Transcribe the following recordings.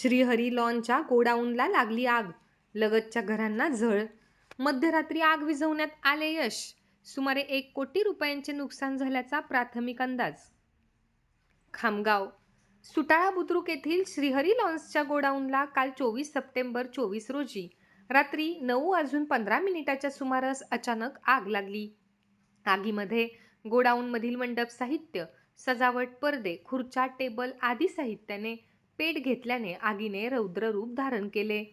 Shrihari लॉनच्या गोडाऊनला लागली आग. लगतच्या घरांना झळ. मध्यरात्री आग विझवण्यात आले यश. सुमारे एक कोटी रुपयांचे नुकसान झाल्याचा प्राथमिक अंदाज. खामगाव. सुटाळा बुद्रुक येथील श्रीहरी लॉन्सच्या गोडाऊनला काल चोवीस सप्टेंबर चोवीस रोजी. रात्री नऊ वाजून पंधरा मिनिटाच्या सुमारास अचानक आग लागली. आगीमध्ये गोडाऊनमधील मंडप साहित्य सजावट पडदे खुर्च्या टेबल आदी साहित्याने पेट घेतल्याने आगीने रौद्र रूप धारण केले.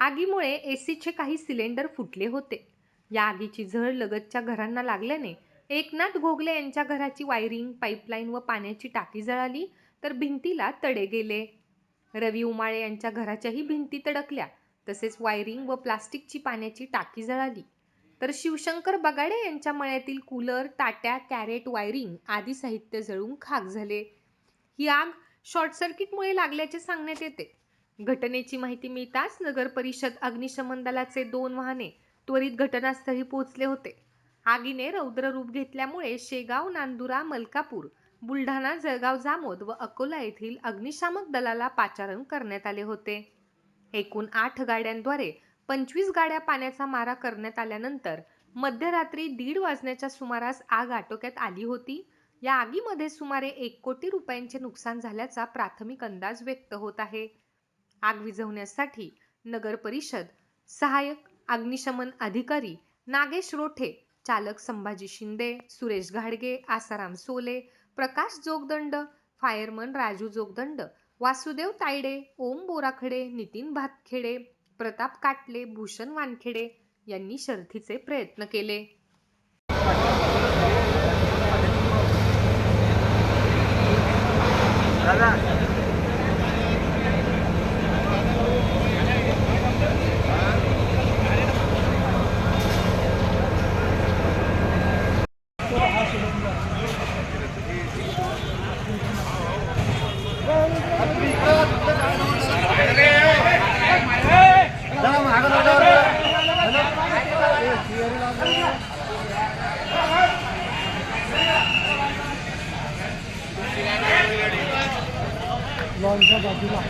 आगीमुळे एसीचे काही सिलेंडर फुटले होते. या आगीची झळ लगतच्या घरांना लागल्याने एकनाथ गोगले यांच्या घराची वायरिंग पाईपलाईन व पाण्याची टाकी जळाली तर भिंतीला तडे गेले. रवी उमाळे यांच्या घराच्याही भिंती तडकल्या तसेच वायरिंग व प्लास्टिकची पाण्याची टाकी जळाली. तर शिवशंकर बगाडे यांच्या मळ्यातील कूलर ताट्या कॅरेट वायरिंग आदी साहित्य जळून खाक झाले. ही आग शॉर्ट सर्किटमुळे लागल्याचे सांगण्यात येते. घटनेची माहिती मिळताच नगर परिषद अग्निशमन दलाचे दोन वाहने त्वरित घटनास्थळी पोहोचले होते. आगीने रौद्र रूप घेतल्यामुळे शेगाव नांदुरा मलकापूर बुलढाणा जळगाव जामोद व अकोला येथील अग्निशामक दलाला पाचारण करण्यात आले होते. एकूण आठ गाड्यांद्वारे पंचवीस गाड्या पाण्याचा मारा करण्यात आल्यानंतर मध्यरात्री दीड वाजण्याच्या सुमारास आग आटोक्यात आली होती. या आगीमध्ये सुमारे एक कोटी रुपयांचे नुकसान झाल्याचा प्राथमिक अंदाज व्यक्त होत आहे. आग विझवण्यासाठी नगर परिषद सहाय्यक अग्निशमन अधिकारी नागेश रोठे चालक संभाजी शिंदे सुरेश घाडगे आसाराम सोले प्रकाश जोगदंड फायरमन राजू जोगदंड वासुदेव तायडे ओम बोराखडे नितीन भातखेडे प्रताप काटले भूषण वानखेडे यांनी शर्थीचे प्रयत्न केले. nada. लॉनच्या बाजूला